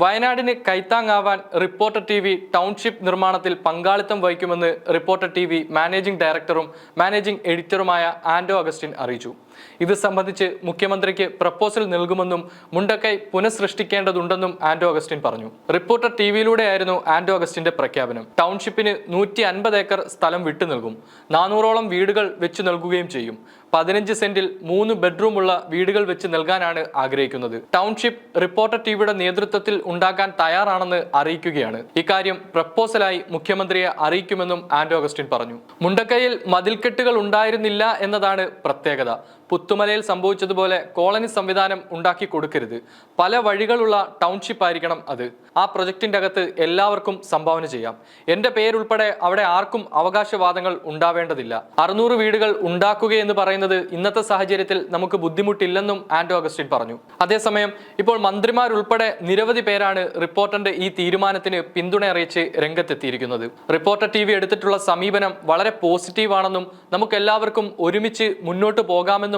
വയനാടിന് കൈത്താങ്ങാവാൻ reporter T V township നിർമ്മാണത്തിൽ പങ്കാളിത്തം വഹിക്കുമെന്ന് റിപ്പോർട്ടർ ടി വി മാനേജിംഗ് ഡയറക്ടറും മാനേജിംഗ് എഡിറ്ററുമായ ആൻഡോ അഗസ്റ്റിൻ അറിയിച്ചു. ഇത് സംബന്ധിച്ച് മുഖ്യമന്ത്രിക്ക് പ്രപ്പോസൽ നൽകുമെന്നും മുണ്ടക്കൈ പുനഃസൃഷ്ടിക്കേണ്ടതുണ്ടെന്നും ആന്റോ അഗസ്റ്റിൻ പറഞ്ഞു. റിപ്പോർട്ടർ ടി വിയിലൂടെയായിരുന്നു ആന്റോ അഗസ്റ്റിന്റെ പ്രഖ്യാപനം. ടൗൺഷിപ്പിന് നൂറ്റി അൻപത് ഏക്കർ സ്ഥലം വിട്ടു നൽകും. നാനൂറോളം വീടുകൾ വെച്ച് നൽകുകയും ചെയ്യും. പതിനഞ്ച് സെന്റിൽ മൂന്ന് ബെഡ്റൂമുള്ള വീടുകൾ വെച്ച് നൽകാനാണ് ആഗ്രഹിക്കുന്നത്. ടൗൺഷിപ്പ് റിപ്പോർട്ടർ ടിവിയുടെ നേതൃത്വത്തിൽ ഉണ്ടാക്കാൻ തയ്യാറാണെന്ന് അറിയിക്കുകയാണ്. ഇക്കാര്യം പ്രപ്പോസലായി മുഖ്യമന്ത്രിയെ അറിയിക്കുമെന്നും ആന്റോ അഗസ്റ്റിൻ പറഞ്ഞു. മുണ്ടക്കൈയിൽ മതിൽക്കെട്ടുകൾ ഉണ്ടായിരുന്നില്ല എന്നതാണ് പ്രത്യേകത. പുത്തുമലയിൽ സംഭവിച്ചതുപോലെ കോളനി സംവിധാനം ഉണ്ടാക്കി കൊടുക്കരുത്. പല വഴികളുള്ള ടൗൺഷിപ്പ് ആയിരിക്കണം അത്. ആ പ്രൊജക്ടിന്റെ അകത്ത് എല്ലാവർക്കും സംഭാവന ചെയ്യാം. എന്റെ പേരുൾപ്പെടെ അവിടെ ആർക്കും അവകാശവാദങ്ങൾ ഉണ്ടാവേണ്ടതില്ല. അറുന്നൂറ് വീടുകൾ ഉണ്ടാക്കുക എന്ന് പറയുന്നത് ഇന്നത്തെ സാഹചര്യത്തിൽ നമുക്ക് ബുദ്ധിമുട്ടില്ലെന്നും ആന്റോ അഗസ്റ്റിൻ പറഞ്ഞു. അതേസമയം ഇപ്പോൾ മന്ത്രിമാരുൾപ്പെടെ നിരവധി പേരാണ് റിപ്പോർട്ടറിന്റെ ഈ തീരുമാനത്തിന് പിന്തുണ അറിയിച്ച് രംഗത്തെത്തിയിരിക്കുന്നത്. റിപ്പോർട്ടർ ടി എടുത്തിട്ടുള്ള സമീപനം വളരെ പോസിറ്റീവാണെന്നും നമുക്കെല്ലാവർക്കും ഒരുമിച്ച് മുന്നോട്ട്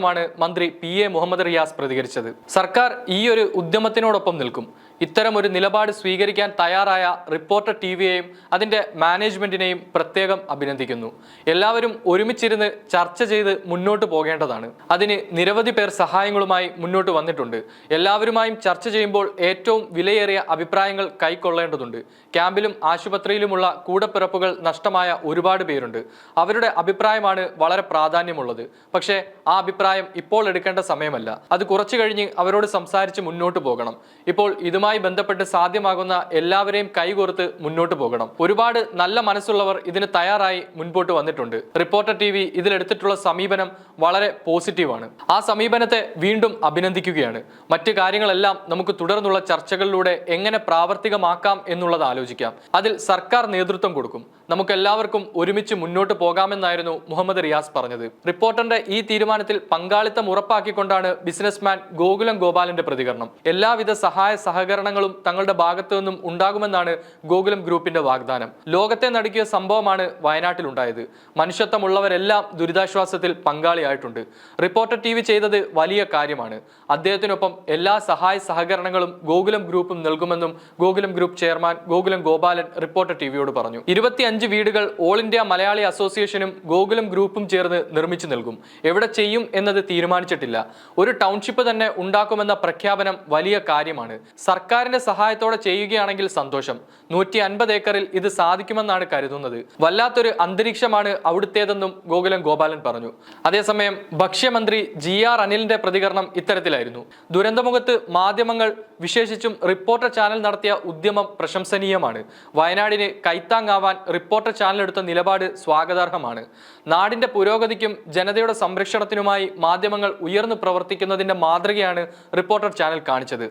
പോകാമെന്നുമാണ് മന്ത്രി പി എ മുഹമ്മദ് റിയാസ് പ്രതികരിച്ചത്. സർക്കാർ ഈ ഒരു ഉദ്യമത്തിനോടൊപ്പം നിൽക്കും. ഇത്തരം ഒരു നിലപാട് സ്വീകരിക്കാൻ തയ്യാറായ റിപ്പോർട്ടർ ടി വിയെയും അതിന്റെ മാനേജ്മെന്റിനെയും പ്രത്യേകം അഭിനന്ദിക്കുന്നു. എല്ലാവരും ഒരുമിച്ചിരുന്ന് ചർച്ച ചെയ്ത് മുന്നോട്ട് പോകേണ്ടതാണ്. അതിന് നിരവധി പേർ സഹായങ്ങളുമായി മുന്നോട്ട് വന്നിട്ടുണ്ട്. എല്ലാവരുമായും ചർച്ച ചെയ്യുമ്പോൾ ഏറ്റവും വിലയേറിയ അഭിപ്രായങ്ങൾ കൈക്കൊള്ളേണ്ടതുണ്ട്. ക്യാമ്പിലും ആശുപത്രിയിലുമുള്ള കൂടപ്പിറപ്പുകൾ നഷ്ടമായ ഒരുപാട് പേരുണ്ട്. അവരുടെ അഭിപ്രായമാണ് വളരെ പ്രാധാന്യമുള്ളത്. പക്ഷേ ആ അഭിപ്രായം ഇപ്പോൾ എടുക്കേണ്ട സമയമല്ല. അത് കുറച്ചു കഴിഞ്ഞ് അവരോട് സംസാരിച്ച് മുന്നോട്ട് പോകണം. ഇപ്പോൾ ഇതുമായി ബന്ധപ്പെട്ട് സാധ്യമാകുന്ന എല്ലാവരെയും കൈകോർത്ത് മുന്നോട്ട് പോകണം. ഒരുപാട് നല്ല മനസ്സുള്ളവർ ഇതിന് തയ്യാറായി മുൻപോട്ട് വന്നിട്ടുണ്ട്. റിപ്പോർട്ടർ ടി വി ഇതിലെടുത്തിട്ടുള്ള സമീപനം വളരെ പോസിറ്റീവാണ്. ആ സമീപനത്തെ വീണ്ടും അഭിനന്ദിക്കുകയാണ്. മറ്റ് കാര്യങ്ങളെല്ലാം നമുക്ക് തുടർന്നുള്ള ചർച്ചകളിലൂടെ എങ്ങനെ പ്രാവർത്തികമാക്കാം എന്നുള്ളത് ആലോചിക്കാം. അതിൽ സർക്കാർ നേതൃത്വം കൊടുക്കും. നമുക്ക് എല്ലാവർക്കും ഒരുമിച്ച് മുന്നോട്ട് പോകാമെന്നായിരുന്നു മുഹമ്മദ് റിയാസ് പറഞ്ഞത്. റിപ്പോർട്ടറിന്റെ ഈ തീരുമാനത്തിൽ പങ്കാളിത്തം ഉറപ്പാക്കിക്കൊണ്ടാണ് ബിസിനസ്മാൻ ഗോകുലം ഗോപാലന്റെ പ്രതികരണം. എല്ലാവിധ സഹായ സഹകരണങ്ങളും തങ്ങളുടെ ഭാഗത്തു നിന്നും ഉണ്ടാകുമെന്നാണ് ഗോകുലം ഗ്രൂപ്പിന്റെ വാഗ്ദാനം. ലോകത്തെ നടുക്കിയ സംഭവമാണ് വയനാട്ടിലുണ്ടായത്. മനുഷ്യത്വമുള്ളവരെല്ലാം ദുരിതാശ്വാസത്തിൽ പങ്കാളിയായിട്ടുണ്ട്. റിപ്പോർട്ടർ ടി ചെയ്തത് വലിയ കാര്യമാണ്. അദ്ദേഹത്തിനൊപ്പം എല്ലാ സഹായ സഹകരണങ്ങളും ഗോകുലം ഗ്രൂപ്പും നൽകുമെന്നും Gokulam group chairman Gokulam Gopalan reporter T വിയോട് പറഞ്ഞു. ഇരുപത്തിയഞ്ച് വീടുകൾ ഓൾ ഇന്ത്യ മലയാളി അസോസിയേഷനും ഗോകുലം ഗ്രൂപ്പും ചേർന്ന് നിർമ്മിച്ചു നൽകും. എവിടെ ചെയ്യും എന്നത് തീരുമാനിച്ചിട്ടില്ല. ഒരു ടൗൺഷിപ്പ് തന്നെ ഉണ്ടാക്കുമെന്ന പ്രഖ്യാപനം വലിയ കാര്യമാണ്. സർക്കാരിന്റെ സഹായത്തോടെ ചെയ്യുകയാണെങ്കിൽ സന്തോഷം. നൂറ്റി അൻപത് ഏക്കറിൽ ഇത് സാധിക്കുമെന്നാണ് കരുതുന്നത്. വല്ലാത്തൊരു അന്തരീക്ഷമാണ് അവിടുത്തേതെന്നും ഗോകുലം ഗോപാലൻ പറഞ്ഞു. അതേസമയം ഭക്ഷ്യമന്ത്രി ജി ആർ അനിലിന്റെ പ്രതികരണം ഇത്തരത്തിലായിരുന്നു. ദുരന്തമുഖത്ത് മാധ്യമങ്ങൾ വിശേഷിച്ചും റിപ്പോർട്ടർ ചാനൽ നടത്തിയ ഉദ്യമം പ്രശംസനീയമാണ്. വയനാടിന് കൈത്താങ്ങാവാൻ റിപ്പോർട്ടർ ചാനൽ എടുത്ത നിലപാട് സ്വാഗതാർഹമാണ്. നാടിന്റെ പുരോഗതിക്കും ജനതയുടെ സംരക്ഷണത്തിനുമായി മാധ്യമങ്ങൾ ഉയർന്നു പ്രവർത്തിക്കുന്നതിന്റെ മാതൃകയാണ് റിപ്പോർട്ടർ ചാനൽ കാണിച്ചത്.